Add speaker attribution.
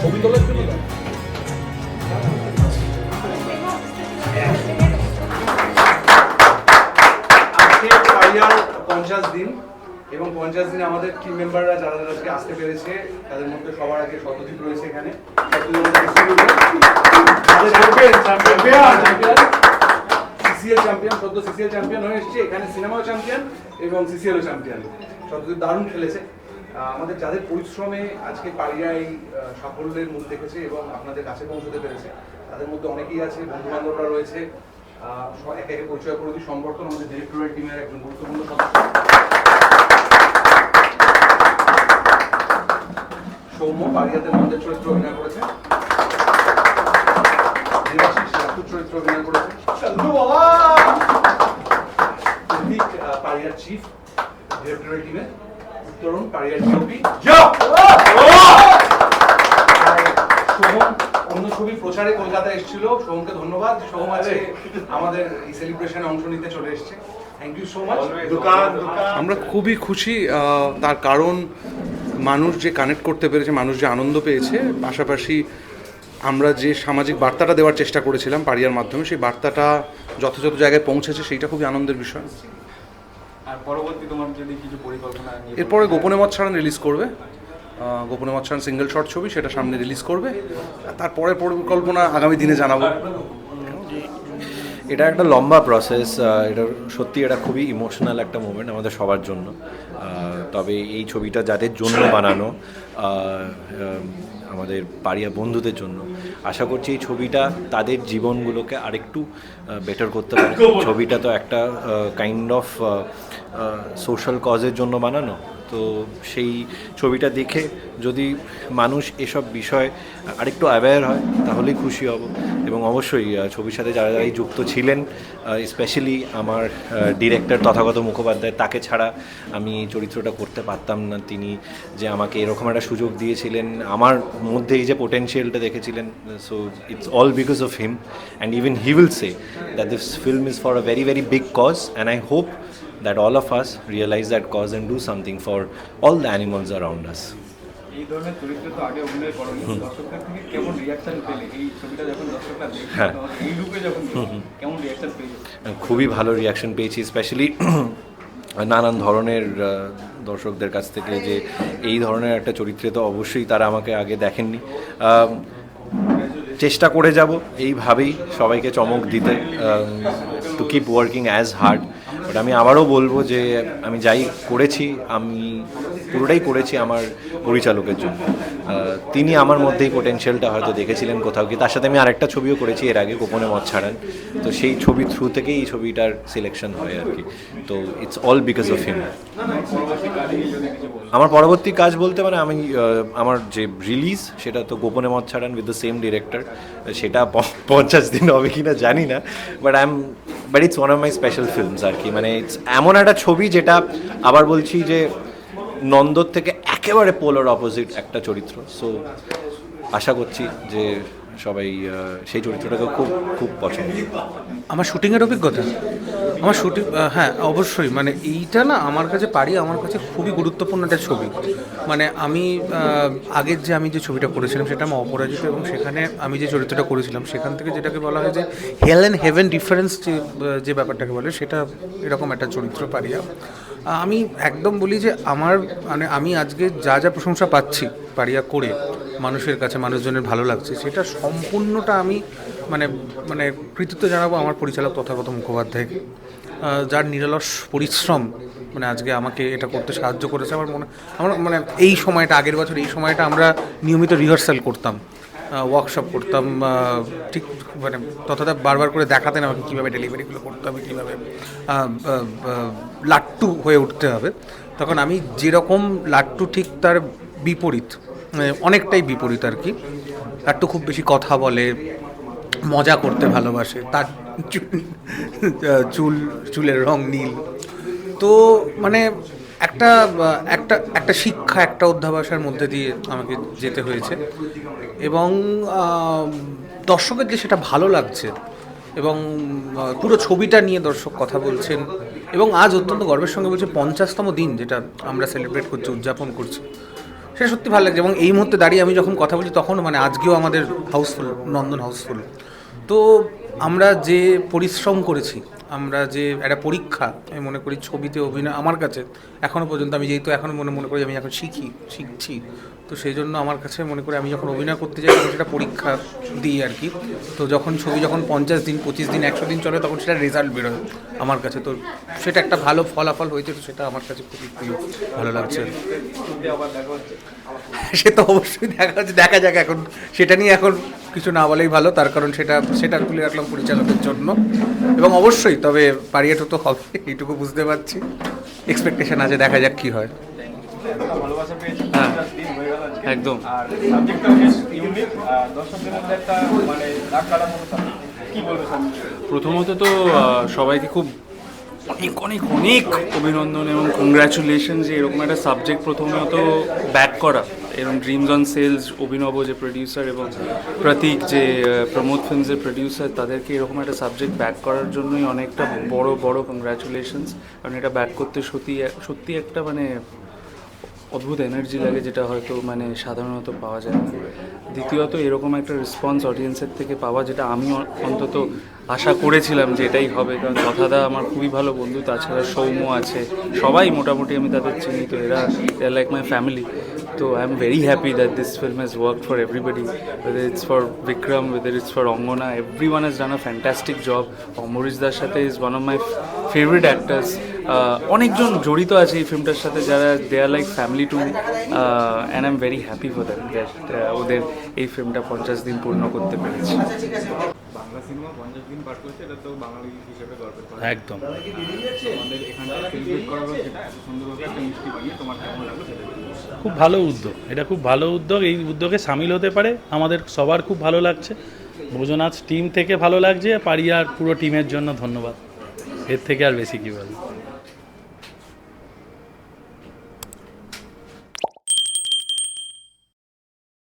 Speaker 1: ছবি তোলার জন্য
Speaker 2: পঞ্চাশ দিন এবং পঞ্চাশ দিন আমাদের টিম মেম্বাররা যারা যারা আজকে আসতে পেরেছে তাদের মধ্যে সবার আগে সত্যজিৎ রয়েছে এখানে। সিসিএল চ্যাম্পিয়ন সদ্য সিসিএল চ্যাম্পিয়ন হয়ে এসেছে এখানে সিনেমাও চ্যাম্পিয়ন এবং সিসিএলও চ্যাম্পিয়ন সত্যজিৎ দারুণ খেলেছে। আমাদের যাদের পরিশ্রমে আজকে পাড়িয়া এই সাফল্যের মুখ দেখেছে এবং আপনাদের কাছে পৌঁছতে পেরেছে তাদের মধ্যে অনেকেই আছে বন্ধু বান্ধবরা রয়েছে একে একে পরিচয় করে দিই। সম্পর্কন আমাদের ডিরেক্টরের টিমের একজন গুরুত্বপূর্ণ সদস্য। সৌম্য পারিয়াতে নন্দের চরিত্র অভিনয় করেছে। দেবাশিস রাতুর চরিত্র অভিনয় করেছে। পারিয়ার চিফ ডিরেক্টরের টিমে পারিয়ার ডিওপি সোহম অন্য ছবি প্রচারে কলকাতায় এসেছিল। সোহমকে ধন্যবাদ। সোহম আছে আমাদের এই সেলিব্রেশনে অংশ নিতে চলে এসেছে। থ্যাংক ইউ সো মাচ আমরা খুবই খুশি আহ, তার কারণ মানুষ যে কানেক্ট করতে পেরেছে মানুষ যে আনন্দ পেয়েছে পাশাপাশি আমরা যে সামাজিক বার্তাটা দেওয়ার চেষ্টা করেছিলাম পারিয়ার মাধ্যমে সেই বার্তাটা যথাযথ জায়গায় পৌঁছেছে সেইটা খুবই আনন্দের বিষয়।
Speaker 3: পরবর্তী তোমার যদি কিছু পরিকল্পনা
Speaker 2: এরপরে গোপনে মত ছাড়ান রিলিজ করবে। গোপনে মত ছাড়ান সিঙ্গেল শর্ট ছবি সেটা সামনে রিলিজ করবে। তারপরে পরিকল্পনা আগামী দিনে জানাব।
Speaker 4: এটা একটা লম্বা প্রসেস এটা সত্যি এটা খুবই ইমোশনাল একটা মোমেন্ট আমাদের সবার জন্য। তবে এই ছবিটা যাদের জন্য বানানো আমাদের পাড়িয়া বন্ধুদের জন্য। আশা করছি এই ছবিটা তাদের জীবনগুলোকে আরেকটু বেটার করতে পারে। ছবিটা তো একটা কাইন্ড অফ সোশ্যাল কজের জন্য বানানো। তো সেই ছবিটা দেখে যদি মানুষ এসব বিষয় আরেকটু অ্যাওয়্যার হয়, তাহলেই খুশি হব। এবং অবশ্যই ছবির সাথে যারা যারাই যুক্ত ছিলেন স্পেশালি আমার ডিরেক্টর তথাগত মুখোপাধ্যায়, তাকে ছাড়া আমি এই চরিত্রটা করতে পারতাম না। তিনি যে আমাকে এরকম একটা সুযোগ দিয়েছিলেন, আমার মধ্যে এই যে পোটেনশিয়ালটা দেখেছিলেন so it's all because of him and even he will say that this film is for a very very big cause and I hope that all of us realize that cause and do something for all the animals around us. হ্যাঁ।
Speaker 3: পেয়েছে?
Speaker 4: খুবই ভালো reaction পেয়েছি specially নানান ধরনের দর্শকদের কাছ থেকে যে এই ধরনের একটা চরিত্রে তো অবশ্যই তারা আমাকে আগে দেখেননি। চেষ্টা করে যাব এইভাবেই সবাইকে চমক দিতে to keep working as hard but আমি আবারও বলব যে আমি যাই করেছি, আমি পুরোটাই করেছি আমার পরিচালকের জন্য। তিনি আমার মধ্যেই পোটেনশিয়ালটা হয়তো দেখেছিলেন কোথাও কি তার সাথে আমি আরেকটা ছবিও করেছি এর আগে, গোপনে মত ছাড়ান তো সেই ছবির থ্রু থেকেই এই ছবিটার সিলেকশন হয় আর কি। তো it's all because of him আমার পরবর্তী কাজ বলতে মানে আমি আমার যে রিলিজ সেটা তো গোপনে মত ছাড়ান উইথ দ্য সেম ডিরেক্টর সেটা পঞ্চাশ দিন হবে কিনা জানি না। But I am but it's one of my special films আর কি। মানে এমন একটা ছবি যেটা আবার বলছি যে নন্দর থেকে একেবারে পোলার অপোজিট একটা চরিত্র। সো আশা করছি যে সবাই সেই চরিত্রটাকে খুব খুব পছন্দ।
Speaker 1: আমার শুটিংয়ের অভিজ্ঞতা? আমার শুটিং হ্যাঁ অবশ্যই। মানে এইটা না আমার কাছে পারি আমার কাছে খুবই গুরুত্বপূর্ণ একটা ছবি। মানে আমি আগের যে আমি যে ছবিটা করেছিলাম, সেটা আমার অপরাজিত এবং সেখানে আমি যে চরিত্রটা করেছিলাম, সেখান থেকে যেটাকে বলা হয় যে হেল অ্যান্ড হেভেন ডিফারেন্স যে যে ব্যাপারটাকে বলে, সেটা এরকম একটা চরিত্র পারিয়া আমি একদম বলি যে আমার মানে আমি আজকে যা যা প্রশংসা পাচ্ছি পারিয়া করে মানুষের কাছে, মানুষজনের ভালো লাগছে, সেটা সম্পূর্ণটা আমি মানে মানে কৃতিত্ব জানাব আমার পরিচালক তথাগত মুখোপাধ্যায়কে যার নিরলস পরিশ্রম মানে আজকে আমাকে এটা করতে সাহায্য করেছে, আমার মনে, আমার মানে এই সময়টা, আগের বছর এই সময়টা আমরা নিয়মিত রিহার্সাল করতাম ওয়ার্কশপ করতাম ঠিক মানে তথাটা বারবার করে দেখাতেন আমাকে কীভাবে ডেলিভারিগুলো করতে হবে, কীভাবে লাট্টু হয়ে উঠতে হবে। তখন আমি যেরকম লাট্টু ঠিক তার বিপরীত মানে অনেকটাই বিপরীত আর কি। লাট্টু খুব বেশি কথা বলে মজা করতে ভালোবাসে। তার চুল- চুল, চুলের রং নীল। তো মানে একটা একটা একটা শিক্ষা, একটা অধ্যাবাসের মধ্যে দিয়ে আমাকে যেতে হয়েছে। এবং দর্শকের যে সেটা ভালো লাগছে, এবং পুরো ছবিটা নিয়ে দর্শক কথা বলছেন, এবং আজ অত্যন্ত গর্বের সঙ্গে বলছে, পঞ্চাশতম দিন যেটা আমরা সেলিব্রেট করছি, উদযাপন করছি। সেটা সত্যি ভালো লাগছে, এবং এই মুহূর্তে দাঁড়িয়ে আমি যখন কথা বলছি তখন মানে আজকেও আমাদের হাউসফুল নন্দন হাউসফুল তো আমরা যে পরিশ্রম করেছি, আমরা যে একটা পরীক্ষা, আমি মনে করি ছবিতে অভিনয়, আমার কাছে এখনও পর্যন্ত আমি যেহেতু এখনও মনে মনে করি আমি এখন শিখি, শিখছি। তো সেই জন্য আমার কাছে মনে করি আমি যখন অভিনয় করতে যাই তখন সেটা পরীক্ষা দিই আর কি। তো যখন ছবি যখন পঞ্চাশ দিন, পঁচিশ দিন, একশো দিন চলে তখন সেটা রেজাল্ট বেরোয় আমার কাছে। তো সেটা একটা ভালো ফলাফল হয়েছে, তো সেটা আমার কাছে খুবই প্রিয়, ভালো লাগছে। সে তো অবশ্যই দেখা হচ্ছে দেখা যাক এখন, সেটা নিয়ে এখন কিছু না বলেই ভালো, তার কারণ সেটা সেটা তুলে রাখলাম পরিচালকের জন্য এবং অবশ্যই, তবে পারিয়েটা তো হবে, এইটুকু বুঝতে পারছি এক্সপেকটেশন আছে, দেখা যাক কি হয়
Speaker 5: হ্যাঁ। একদম। প্রথমত তো সবাইকে খুব অনেক অনেক অনেক অভিনন্দন এবং কংগ্রাচুলেশন যে এরকম একটা সাবজেক্ট প্রথমত ব্যাক করা এরকম ড্রিমস অন সেলস অভিনব যে প্রডিউসার এবং প্রতীক যে প্রমোদ ফিল্মসের প্রডিউসার তাদেরকে এরকম একটা সাবজেক্ট ব্যাক করার জন্যই অনেকটা বড় বড় কংগ্রাচুলেশনস কারণ এটা ব্যাক করতে সত্যি সত্যি একটা মানে অদ্ভুত এনার্জি লাগে যেটা হয়তো মানে সাধারণত পাওয়া যায় না। দ্বিতীয়ত, এরকম একটা রেসপন্স অডিয়েন্সের থেকে পাওয়া যেটা আমি অন্তত আশা করেছিলাম যে এটাই হবে। কারণ কথাদা আমার খুবই ভালো বন্ধু, তাছাড়া সৌম্য আছে। সবাই মোটামুটি আমি তাদের চিনি তো এরা like my family very happy that this film has work for everybody whether it's for Vikram whether it's for Angana everyone has done a fantastic job Amrish দার সাথে is one of my favourite actors অনেকজন জড়িত আছে এই ফিল্মটার সাথে, যারা they are like family too and I am very happy for that that ওদের এই ফিল্মটা পঞ্চাশ দিন পূর্ণ করতে পেরেছি।
Speaker 6: একদম। খুব ভালো উদ্যোগ। এটা খুব ভালো উদ্যোগ। এই উদ্যোগে সামিল হতে পারে। আমাদের সবার খুব ভালো লাগছে। ভোজনাথ টিম থেকে ভালো লাগছে। পারিয়ার পুরো টিমের জন্য ধন্যবাদ। এর থেকে আর বেশি কী বলব?